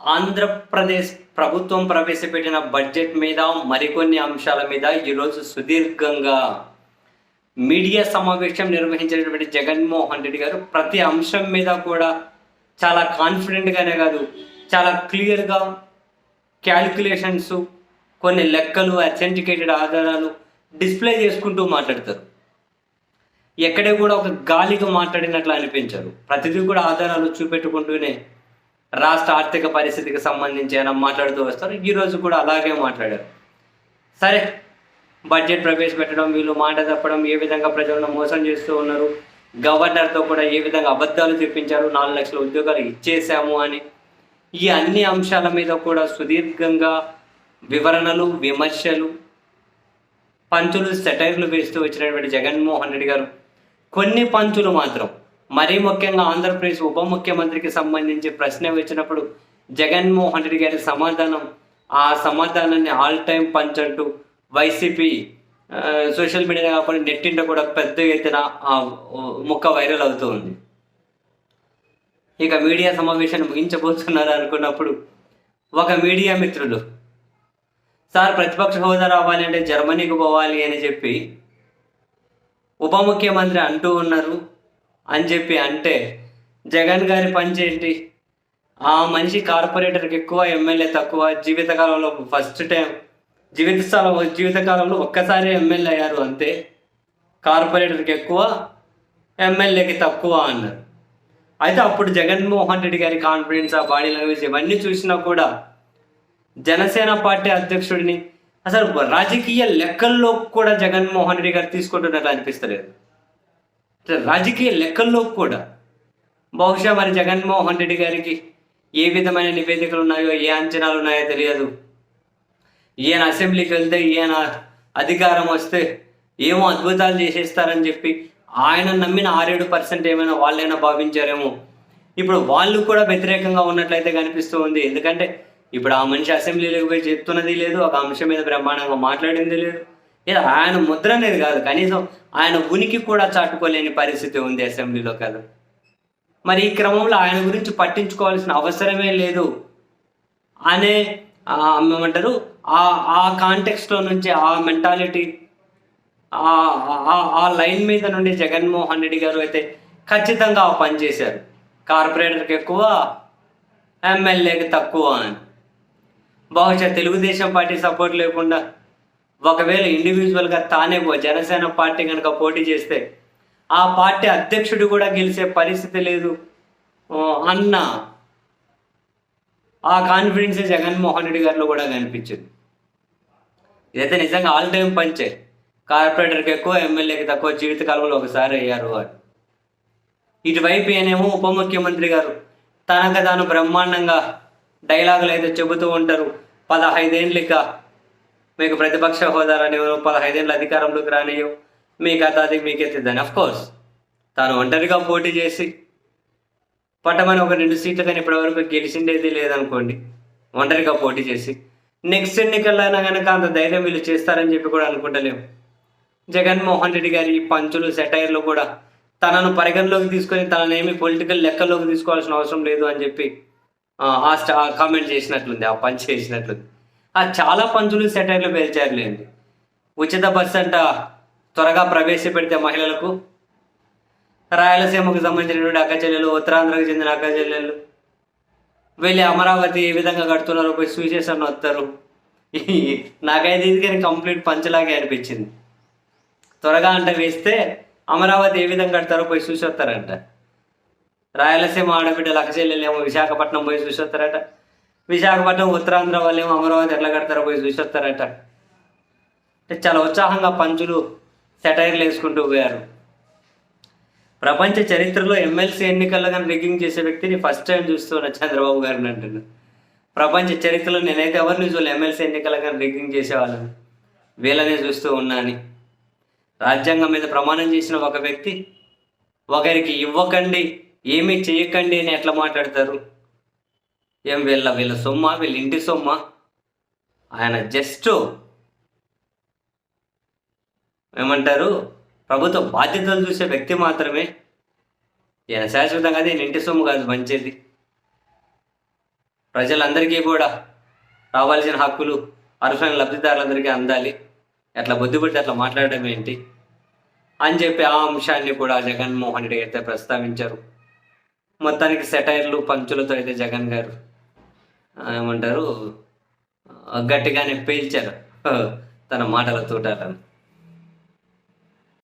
ఆంధ్రప్రదేశ్ ప్రభుత్వం ప్రవేశపెట్టిన బడ్జెట్ మీద మరికొన్ని అంశాల మీద ఈరోజు సుదీర్ఘంగా మీడియా సమావేశం నిర్వహించినటువంటి జగన్మోహన్ రెడ్డి గారు ప్రతి అంశం మీద కూడా చాలా కాన్ఫిడెంట్గానే కాదు చాలా క్లియర్గా క్యాలిక్యులేషన్స్ కొన్ని లెక్కలు అథెంటికేటెడ్ ఆధారాలు డిస్ప్లే చేసుకుంటూ మాట్లాడతారు. ఎక్కడే కూడా ఒక గాలిగా మాట్లాడినట్లు అనిపించారు ప్రతిదీ కూడా ఆధారాలు చూపెట్టుకుంటూనే రాష్ట్ర ఆర్థిక పరిస్థితికి సంబంధించి అయినా మాట్లాడుతూ వస్తారు. ఈరోజు కూడా అలాగే మాట్లాడారు. సరే బడ్జెట్ ప్రవేశపెట్టడం వీళ్ళు మాట తప్పడం ఏ విధంగా ప్రజలను మోసం చేస్తూ ఉన్నారు గవర్నర్తో కూడా ఏ విధంగా అబద్ధాలు తెప్పించారు నాలుగు లక్షల ఉద్యోగాలు ఇచ్చేసాము అని. ఈ అన్ని అంశాల మీద కూడా సుదీర్ఘంగా వివరణలు విమర్శలు పంచులు సెటైర్లు వేస్తూ వచ్చినటువంటి జగన్మోహన్ రెడ్డి గారు కొన్ని పంచులు మాత్రం మరీ ముఖ్యంగా ఆంధ్రప్రదేశ్ ఉప ముఖ్యమంత్రికి సంబంధించి ప్రశ్న వచ్చినప్పుడు జగన్మోహన్ రెడ్డి గారి సమాధానం ఆ సమాధానాన్ని ఆల్ టైం పంచ్ అంటూ వైసీపీ సోషల్ మీడియా కాకుండా నెట్టింట కూడా పెద్ద ఎత్తున ఆ ముక్క వైరల్ అవుతూ ఉంది. ఇక మీడియా సమావేశాన్ని ముగించబోతున్నారు అనుకున్నప్పుడు ఒక మీడియా మిత్రులు సార్ ప్రతిపక్ష హోదా రావాలి అంటే జర్మనీకి పోవాలి అని చెప్పి ఉప ముఖ్యమంత్రి అంటూ ఉన్నారు. అని చెప్పి అంటే జగన్ గారి పని ఏంటి ఆ మనిషి కార్పొరేటర్కి ఎక్కువ ఎమ్మెల్యే తక్కువ. జీవితకాలంలో ఫస్ట్ టైం జీవిత జీవితకాలంలో ఒక్కసారి ఎమ్మెల్యే అయ్యారు అంతే. కార్పొరేటర్కి ఎక్కువ ఎమ్మెల్యేకి తక్కువ అన్నారు. అయితే అప్పుడు జగన్మోహన్ రెడ్డి గారి కాన్ఫిడెన్స్ ఆ బాడీ లాంగ్వేజ్ ఇవన్నీ చూసినా కూడా జనసేన పార్టీ అధ్యక్షుడిని అసలు రాజకీయ లెక్కల్లో కూడా జగన్మోహన్ రెడ్డి గారు తీసుకుంటున్నట్లు అనిపిస్తలేదు. రాజకీయ లెక్కల్లో కూడా బహుశా మరి జగన్మోహన్ రెడ్డి గారికి ఏ విధమైన నివేదికలు ఉన్నాయో ఏ అంచనాలు ఉన్నాయో తెలియదు. ఈయన అసెంబ్లీకి వెళ్తే ఈయన అధికారం వస్తే ఏమో అద్భుతాలు చేసేస్తారని చెప్పి ఆయన నమ్మిన ఆరేడు పర్సెంట్ ఏమైనా వాళ్ళైనా భావించారేమో. ఇప్పుడు వాళ్ళు కూడా వ్యతిరేకంగా ఉన్నట్లయితే కనిపిస్తూ ఉంది. ఎందుకంటే ఇప్పుడు ఆ మనిషి అసెంబ్లీలోకి పోయి చెప్తున్నది లేదు ఒక అంశం మీద బ్రహ్మాండంగా మాట్లాడింది లేదు. లేదా ఆయన ముద్ర అనేది కాదు కనీసం ఆయన ఉనికి కూడా చాటుకోలేని పరిస్థితి ఉంది అసెంబ్లీలో కదా మరి ఈ క్రమంలో ఆయన గురించి పట్టించుకోవాల్సిన అవసరమే లేదు అనే ఏమంటారు ఆ ఆ కాంటెక్స్లో నుంచి ఆ మెంటాలిటీ ఆ ఆ లైన్ మీద నుండి జగన్మోహన్ రెడ్డి గారు అయితే ఖచ్చితంగా ఆ పని చేశారు. కార్పొరేటర్కి ఎక్కువ ఎమ్మెల్యేకి తక్కువ అని. బహుశా తెలుగుదేశం పార్టీ సపోర్ట్ లేకుండా ఒకవేళ ఇండివిజువల్గా తానే జనసేన పార్టీ కనుక పోటీ చేస్తే ఆ పార్టీ అధ్యక్షుడు కూడా గెలిచే పరిస్థితి లేదు. అన్న ఆ కాన్ఫిడెన్స్ జగన్మోహన్ రెడ్డి గారిలో కూడా కనిపించింది. ఇదైతే నిజంగా ఆల్ టైం పంచే. కార్పొరేటర్కి ఎక్కువ ఎమ్మెల్యేకి తక్కువ జీవితకాలంలో ఒకసారి అయ్యారు వారు. ఇటువైపు ఏనేమో ఉప ముఖ్యమంత్రి గారు తనకు తాను బ్రహ్మాండంగా డైలాగులు అయితే చెబుతూ ఉంటారు. పదహైదేండ్లిక మీకు ప్రతిపక్ష హోదా రానివ్వను పదహైదేళ్ళు అధికారంలోకి రానివ్వు మీ కథ అది మీకే అఫ్ కోర్స్ తాను ఒంటరిగా పోటీ చేసి పట్టమని ఒక రెండు సీట్లు కానీ ఇప్పటివరకు గెలిచిండేది లేదనుకోండి ఒంటరిగా పోటీ చేసి. నెక్స్ట్ ఎన్నికల్లో అయినా కనుక అంత ధైర్యం వీళ్ళు చేస్తారని చెప్పి కూడా అనుకుంటలేము. జగన్మోహన్ రెడ్డి గారి పంచులు సెటైర్లు కూడా తనను పరిగణలోకి తీసుకొని తననేమి పొలిటికల్ లెక్కల్లోకి తీసుకోవాల్సిన అవసరం లేదు అని చెప్పి ఆ, కామెంట్ చేసినట్లుంది ఆ పంచ్ చేసినట్లుంది. చాలా పంచులు సెటైర్లు పేల్చారులేండి. ఉచిత బస్ అంట త్వరగా ప్రవేశపెడితే మహిళలకు. రాయలసీమకు సంబంధించినటువంటి అక్క చెల్లెలు ఉత్తరాంధ్రకు చెందిన అక్క చెల్లెలు వెళ్ళి అమరావతి ఏ విధంగా కడుతున్నారో పోయి చూసేసాను వస్తారు. నాకైతే ఇది కానీ కంప్లీట్ పంచలాగే అనిపించింది. త్వరగా అంట వేస్తే అమరావతి ఏ విధంగా కడతారో పోయి చూసి వస్తారంట రాయలసీమ ఆడబిడ్డ అక్క చెల్లెలేమో విశాఖపట్నం పోయి చూసి వస్తారట విశాఖపట్నం ఉత్తరాంధ్ర వాళ్ళేమో అమరావతి ఎట్లా కడతారో పోయి చూసొస్తారట. అంటే చాలా ఉత్సాహంగా పంచులు సెటైర్లు వేసుకుంటూ పోయారు. ప్రపంచ చరిత్రలో ఎమ్మెల్సీ ఎన్నికల్లో కానీ రిగ్గింగ్ చేసే వ్యక్తిని ఫస్ట్ టైం చూస్తున్నా చంద్రబాబు గారిని అంటున్నాను ప్రపంచ చరిత్రలో నేనైతే ఎవరిని చూడలే ఎమ్మెల్సీ ఎన్నికల్లో కానీ రిగ్గింగ్ చేసేవాళ్ళని? వీళ్ళనే చూస్తూ ఉన్నా అని. రాజ్యాంగం మీద ప్రమాణం చేసిన ఒక వ్యక్తి ఒకరికి ఇవ్వకండి ఏమీ చేయకండి అని ఎట్లా మాట్లాడతారు? ఏం వీళ్ళ వీళ్ళ సొమ్మ వీళ్ళ ఇంటి సొమ్మ? ఆయన జస్ట్ ఏమంటారు? ప్రభుత్వ బాధ్యతలు చూసే వ్యక్తి మాత్రమే. ఈయన శాశ్వతం కాదు ఈయన ఇంటి సొమ్ము కాదు మంచిది. ప్రజలందరికీ కూడా రావాల్సిన హక్కులు అర్హులైన లబ్ధిదారులందరికీ అందాలి. అట్లా బుద్ధిపడితే అట్లా మాట్లాడడం ఏంటి? అని చెప్పి ఆ అంశాన్ని కూడా జగన్మోహన్ రెడ్డి అయితే ప్రస్తావించారు. మొత్తానికి సెటైర్లు పంచులతో అయితే జగన్ గారు ఏమంటారు? గట్టిగానే పేల్చారు. తన మాటల తోటాలను